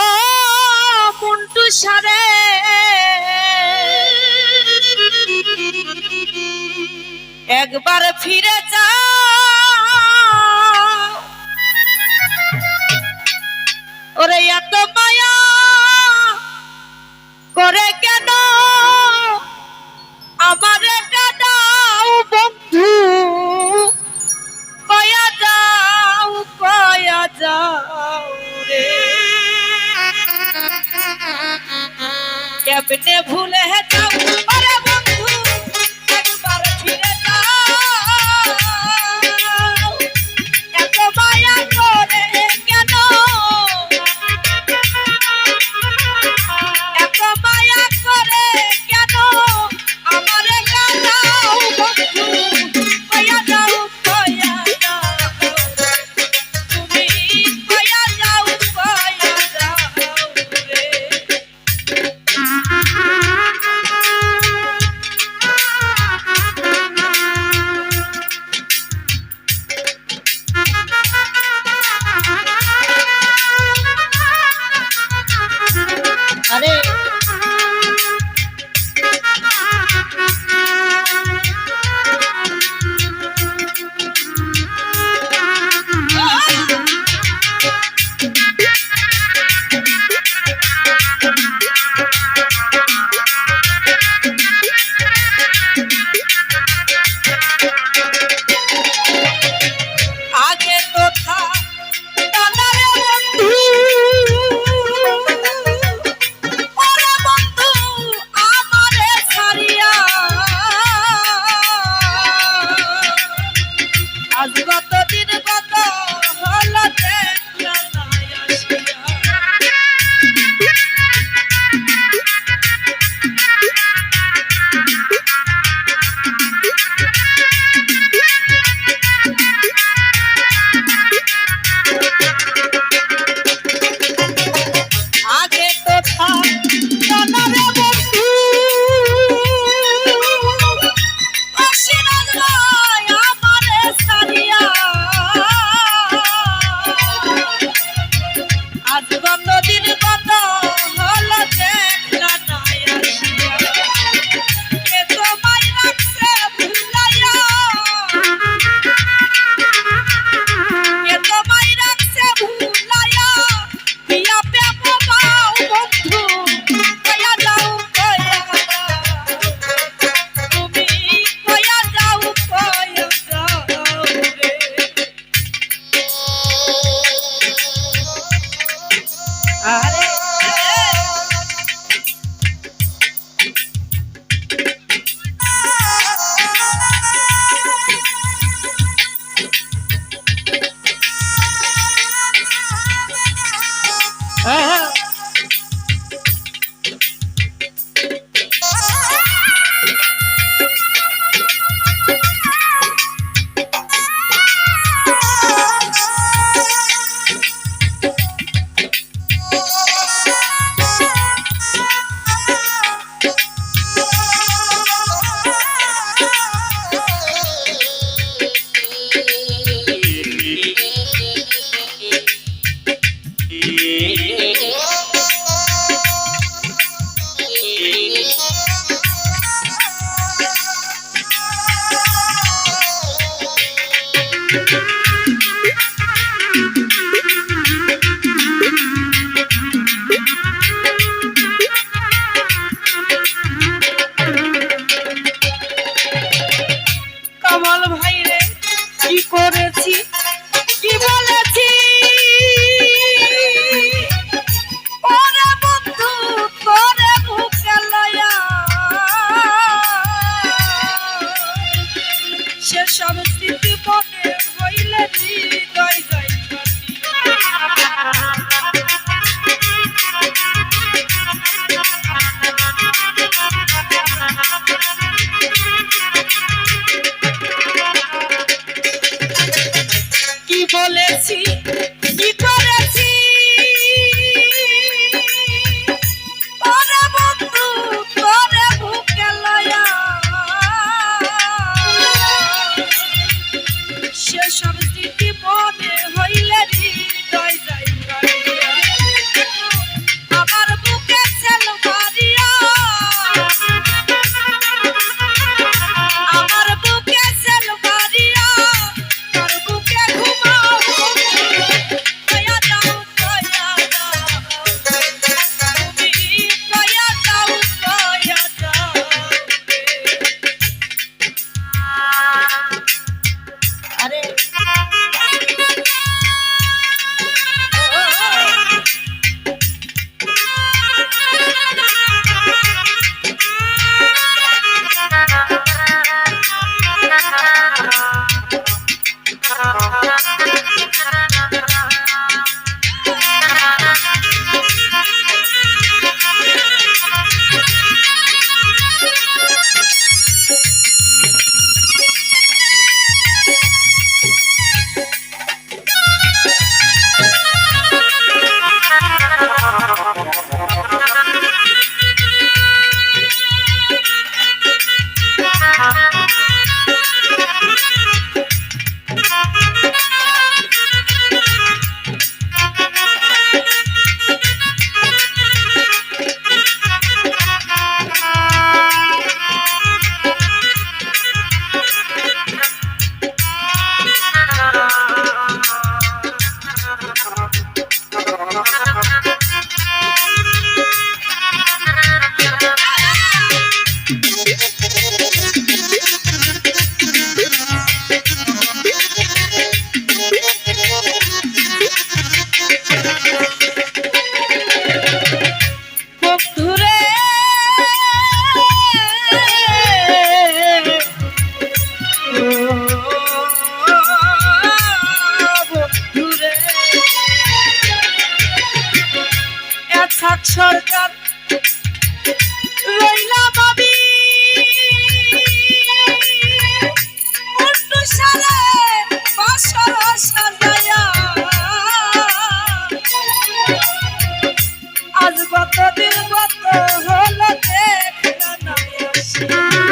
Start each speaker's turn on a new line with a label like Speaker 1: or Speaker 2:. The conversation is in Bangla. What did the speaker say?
Speaker 1: ও পুন্টু সারে। একবার ফিরে যা पिटे भूल है I as gotas. করেছি? ভারত সরকার রইলা বাবি সারে বাসর সাজায়া আজ কতদিন কত হলো দেখ না আসি।